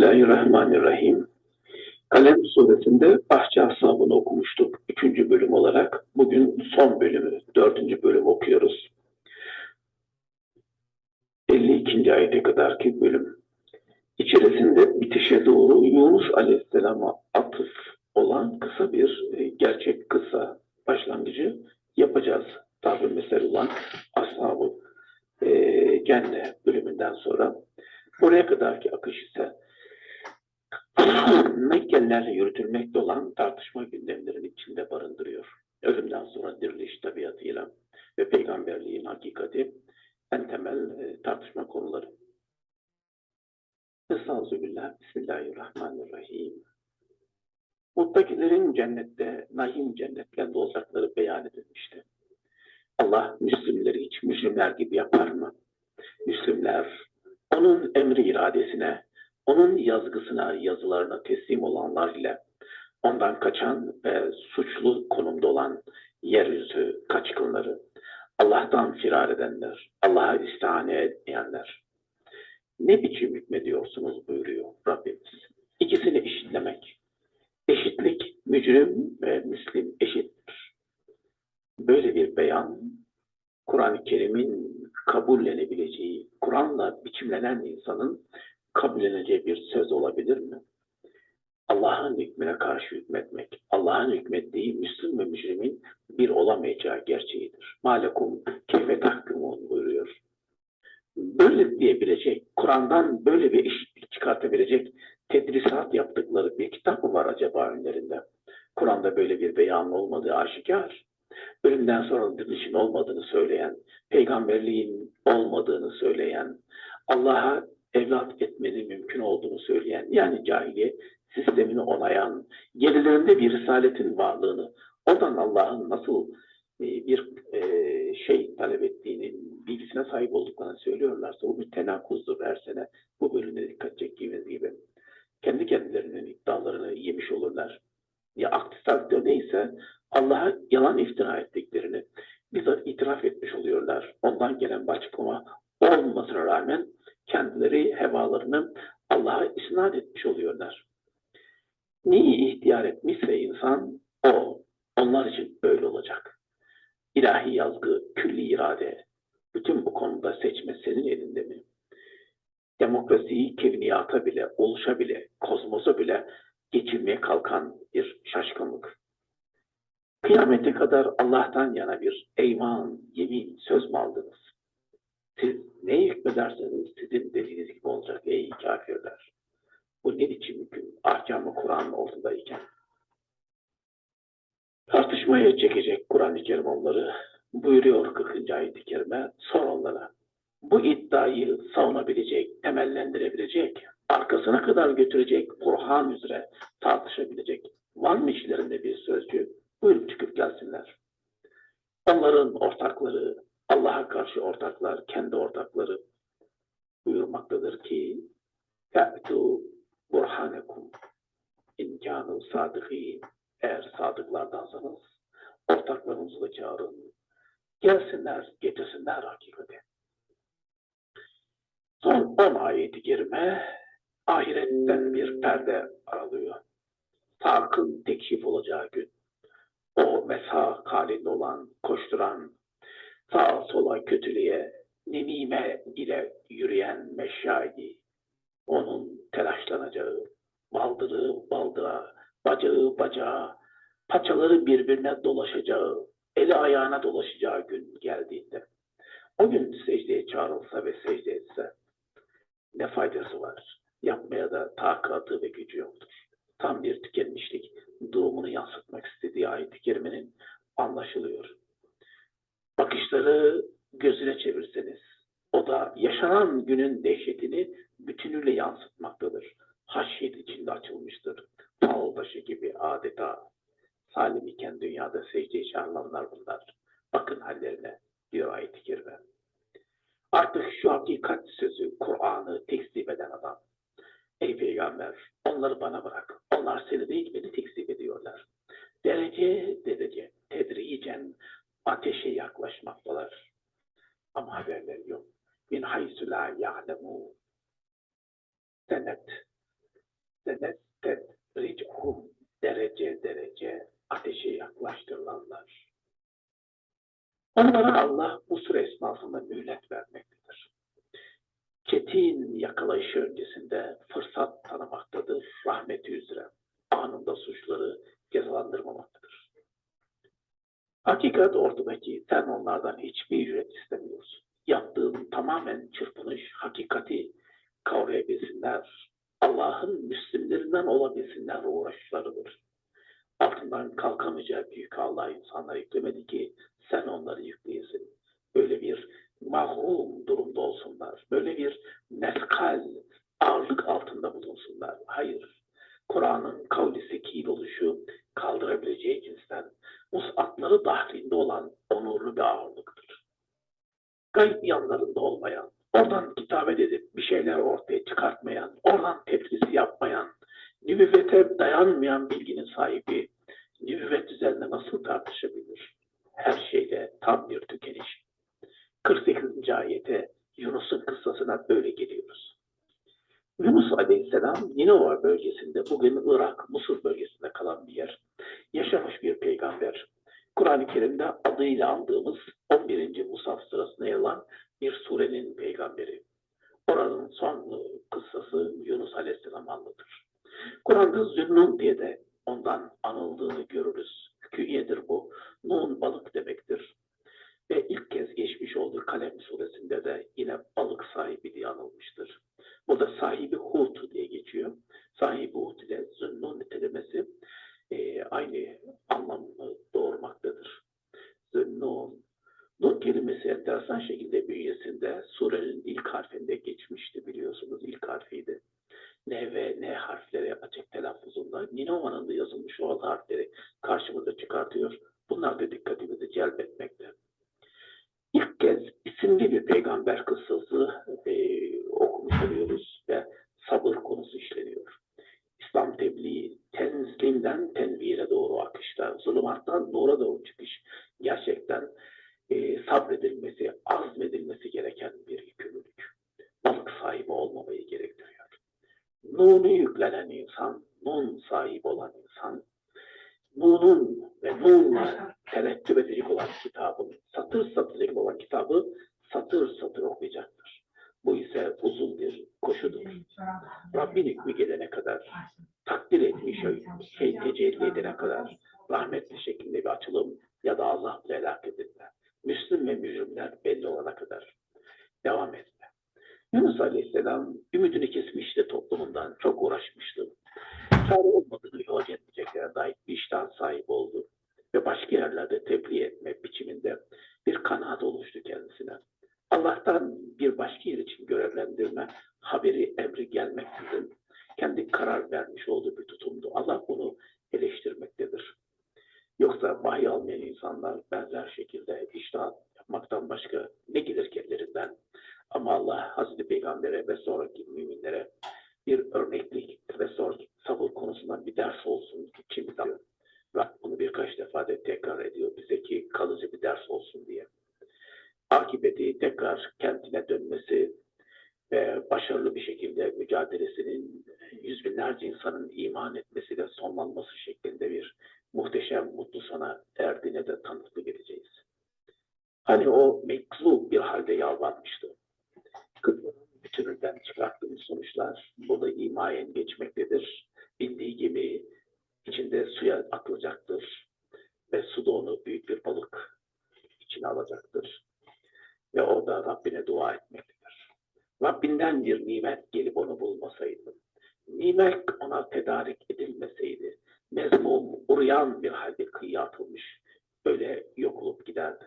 Bismillahirrahmanirrahim. Kalem suresinde bahçe ashabını okumuştuk. Üçüncü bölüm olarak. Bugün son bölümü, dördüncü bölüm okuyoruz. 52. ayete kadarki bölüm. İçerisinde bitişe doğru Yunus Aleyhisselam'a atıf olan kısa bir e, gerçek kısa başlangıcı yapacağız. Tabi mesel olan ashabı e, Cenne bölümünden sonra. Buraya kadarki akış ise Mekkelilerle yürütülmekte olan tartışma gündemlerinin içinde barındırıyor. Ölümden sonra diriliş tabiatıyla ve peygamberliğin hakikati en temel e, tartışma konuları. Estağfirullah, Bismillahirrahmanirrahim. Muttakilerin cennette, nahim cennetlerinde olacakları beyan edilmişti. Allah Müslümleri hiç Müslümler gibi yapar mı? Müslümler onun emri iradesine, onun yazgısına, yazılarına teslim olanlar ile ondan kaçan ve suçlu konumda olan yeryüzü kaçkınları, Allah'tan firar edenler, Allah'a istihane etmeyenler. Ne biçim hükmediyorsunuz buyuruyor Rabbimiz. İkisini eşitlemek. Eşitlik, mücrim ve müslim eşittir. Böyle bir beyan, Kur'an-ı Kerim'in kabullenebileceği, Kur'an'la biçimlenen insanın kabulleneceği bir söz olabilir mi? Allah'ın hükmüne karşı hükmetmek, Allah'ın hükmettiği Müslüm ve mücrimin bir olamayacağı gerçeğidir. Malekum keyfe tahkumun buyuruyor. Böyle diyebilecek, Kur'an'dan böyle bir eşitlik çıkartabilecek tedrisat yaptıkları bir kitap mı var acaba önlerinde? Kur'an'da böyle bir beyan olmadığı aşikar. Ölümden sonra dirilişin olmadığını söyleyen, peygamberliğin olmadığını söyleyen, Allah'a evlat etmenin mümkün olduğunu söyleyen, yani cahiliye sistemini onayan, gerilerinde bir risaletin varlığını, oradan Allah'ın nasıl e, bir e, şey talep ettiğinin bilgisine sahip olduklarını söylüyorlarsa bu bir tenakuzdur her sene. Bu bölümde dikkat çektiğimiz gibi. Kendi kendilerinin iddialarını yemiş olurlar. Ya aksi takdirde neyse Allah'a yalan iftira ettiklerini bizzat itiraf etmiş oluyorlar. Ondan gelen bir açıklama olmamasına rağmen kendileri hevalarını Allah'a isnat etmiş oluyorlar. Neyi ihtiyar etmişse insan o, onlar için böyle olacak. İlahi yazgı, külli irade, bütün bu konuda seçme senin elinde mi? Demokrasiyi kevniyata bile, oluşa bile, kozmosa bile geçirmeye kalkan bir şaşkınlık. Kıyamete kadar Allah'tan yana bir eyman, yemin, söz mü aldınız? Siz ne hükmederseniz sizin dediğiniz gibi olacak ey kafirler. Bu ne biçim hüküm? Ahkamı Kur'an'ın ortadayken. Tartışmaya çekecek Kur'an-ı Kerim onları. Buyuruyor 40. ayet-i kerime. Sor onlara. Bu iddiayı savunabilecek, temellendirebilecek, arkasına kadar götürecek, Kur'an üzere tartışabilecek. Var mı işlerinde bir sözcü? Buyurun çıkıp gelsinler. Onların ortakları, Allah'a karşı ortaklar, kendi ortakları buyurmaktadır ki Fe'tu burhanekum imkanı sadıkîn eğer sadıklardansanız ortaklarınızı da çağırın. Gelsinler, getirsinler hakikati. Son 10 ayeti kerime ahiretten bir perde aralıyor. Sakın tekşif olacağı gün. O mesak halinde olan, koşturan, sağa sola kötülüğe, nemime ile yürüyen meşaydi. Onun telaşlanacağı, baldırı baldıra, bacağı bacağa, paçaları birbirine dolaşacağı, eli ayağına dolaşacağı gün geldiğinde, o gün secdeye çağrılsa ve secde etse, ne faydası var? Yapmaya da takatı ve gücü yoktur. Tam bir tükenmişlik durumunu yansıtmak istediği ayet-i kerimenin anlaşılıyor bakışları gözüne çevirseniz, o da yaşanan günün dehşetini bütünüyle yansıtmaktadır. Haşyet içinde açılmıştır. Tal taşı gibi adeta salim iken dünyada secdeye çağrılanlar bunlar. Bakın hallerine diyor ayet-i kerime. Artık şu hakikat sözü Kur'an'ı tekzip eden adam. Ey peygamber onları bana bırak. Onlar seni değil beni tekzip Onlara Allah bu süre esnasında mühlet vermektedir. Çetin yakalayışı öncesinde fırsat tanımaktadır rahmeti üzere. Anında suçları cezalandırmamaktadır. Hakikat ortadaki sen onlardan hiçbir ücret istemiyorsun. Yaptığın tamamen çırpınış, hakikati kavrayabilsinler, Allah'ın Müslümlerinden olabilsinler uğraşlarıdır. Altından kalkamayacağı büyük Allah insanlara yüklemedi ki sen onları yükleyesin. Böyle bir mahrum durumda olsunlar. Böyle bir meskal, ağırlık altında bulunsunlar. Hayır. Kur'an'ın kavli sekil oluşu kaldırabileceği cinsten musatları dahlinde olan onurlu bir ağırlıktır. Gayb yanlarında olmayan, oradan kitabet edip bir şeyler ortaya çıkartmayan, oradan tepkisi yapmayan, nübüvvete dayanmayan bilginin sahibi, nübüvvet üzerine nasıl tartışabilir? Her şeyle tam bir tükeniş. 48. ayete Yunus'un kıssasına böyle geliyoruz. Yunus Aleyhisselam Ninova bölgesinde, bugün Irak, Mısır bölgesinde kalan bir yer. Yaşamış bir peygamber. Kur'an-ı Kerim'de adıyla andığımız 11. Musaf sırasında yer bir surenin peygamberi. Oranın son kıssası Yunus Aleyhisselam anlatır. Kur'an'da Zünnun diye de ondan anıldığını görürüz. Künyedir bu. Nun balık demektir. Ve ilk kez geçmiş olduğu Kalem suresinde de yine balık sahibi diye anılmıştır. Bu da sahibi Hud diye geçiyor. Sahibi Hud ile Zünnun kelimesi e, aynı anlamı doğurmaktadır. Zünnun. Nun kelimesi enteresan şekilde bünyesinde surenin ilk harfinde geçmişti biliyorsunuz. ilk harfiydi. N ve N harfleri açık telaffuzunda Ninova'nın da yazılmış olan harfleri karşımıza çıkartıyor. Bunlar da dikkatimizi celbetmekte. İlk kez isimli bir peygamber kıssası e, okumuş oluyoruz ve sabır konusu işleniyor. İslam tebliği tenzlimden tenvire doğru akışta, zulümattan nura doğru çıkış gerçekten e, sabredilmesi, azmedilmesi gereken bir yükümlülük. Balık sahibi olmamayı gerektiriyor. Nunu yüklenen insan, nun sahibi olan insan, nunun ve nunla terettüp edecek olan kitabın, satır satır olan kitabı satır satır okuyacaktır. Bu ise uzun bir koşudur. Rabbin hükmü gelene kadar, takdir etmiş şey tecelli edene kadar rahmetli şekilde bir açılım ya da Allah'la helak edilme. Müslüm ve mücrimler belli olana kadar devam etme. Yunus Aleyhisselam ümidini kesmişti toplumundan, çok uğraşmıştı. Çare olmadığını yol etmeyeceklere dair bir iştah sahibi oldu. Ve başka yerlerde tebliğ etme biçiminde bir kanaat oluştu kendisine. Allah'tan bir başka yer için görevlendirme haberi emri gelmeksizin kendi karar vermiş olduğu bir tutumdu. Allah bunu eleştirmektedir. Yoksa vahiy almayan insanlar benzer şekilde iştahat yapmaktan başka ne gelir kendilerinden? Ama Allah Hazreti Peygamber'e ve sonraki müminlere bir örneklik ve sonraki sabır konusundan bir ders olsun için. Ve bunu birkaç defa da tekrar ediyor bize ki kalıcı bir ders olsun diye. Akibeti tekrar kentine dönmesi ve başarılı bir şekilde mücadelesinin yüz binlerce insanın iman etmesiyle sonlanması şeklinde bir muhteşem mutlu sana derdine de tanıklık edeceğiz. Hani o meklu bir halde yalvarmıştı. Bütününden çıkarttığımız sonuçlar burada imayen geçmektedir. Bildiği gibi içinde suya atılacaktır ve suda onu büyük bir balık içine alacaktır. Ve orada Rabbine dua etmektedir. Rabbinden bir nimet gelip onu bulmasaydı, nimet ona tedarik edilmeseydi, mezmum, uğrayan bir halde kıyıya atılmış, böyle yok olup giderdi.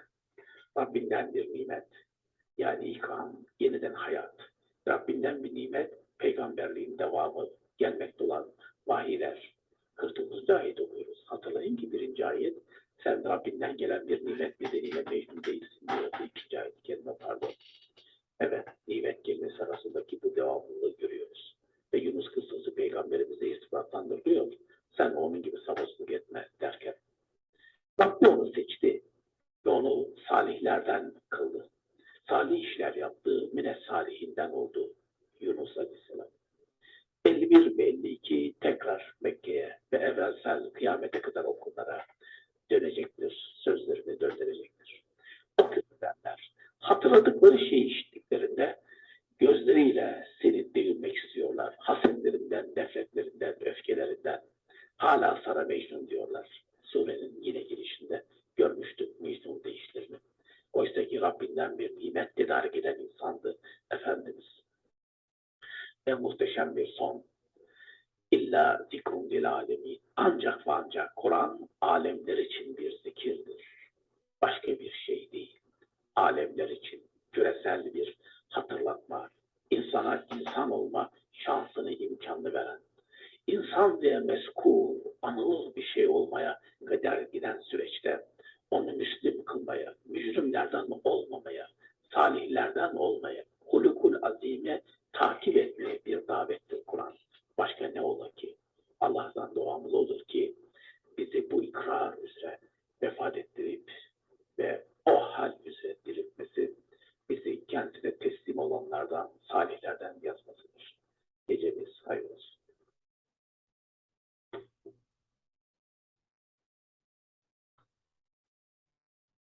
Rabbinden bir nimet, yani ikram, yeniden hayat, Rabbinden bir nimet, peygamberliğin devamı, gelmekte olan vahiyler. 49. ayet okuyoruz. Hatırlayın ki birinci ayet, sen Rabbinden gelen bir nimet nedeniyle mecnun değilsin diyor. İkinci ayet kelime pardon. Evet, nimet kelimesi arasındaki bu devamlılığı görüyoruz. Ve Yunus kıssası peygamberimize ispatlandırıyor. Sen onun gibi sabırsızlık etme derken. Rabbi onu seçti ve onu salihlerden kıldı. Salih işler yaptığı mines salihinden oldu Yunus Aleyhisselam. 51 ve 52 Müfessel kıyamete kadar okullara dönecektir. Sözlerini döndürecektir. O küfürlenler hatırladıkları şeyi işittiklerinde gözleriyle seni devirmek istiyorlar. Hasetlerinden, nefretlerinden, öfkelerinden hala sana Mecnun diyorlar. Surenin yine girişinde görmüştük Mecnun deyişlerini. Oysa ki Rabbinden bir nimet tedarik eden insandı Efendimiz. Ve muhteşem bir son. İlla zikrun lil alemin. Ancak ve ancak Kur'an alemler için bir zikirdir. Başka bir şey değil. Alemler için küresel bir hatırlatma, insana insan olma şansını, imkanını veren, insan diye meskul, anılır bir şey olmaya kadar giden süreçte onu müslim kılmaya, mücrimlerden olmamaya, salihlerden olmaya, hulukul azime takip etmeye bir davettir Kur'an. Başka ne ola ki? Allah'tan duamız olur ki bizi bu ikrar üzere vefat ettirip ve o hal üzere diriltmesi bizi kendisine teslim olanlardan, salihlerden,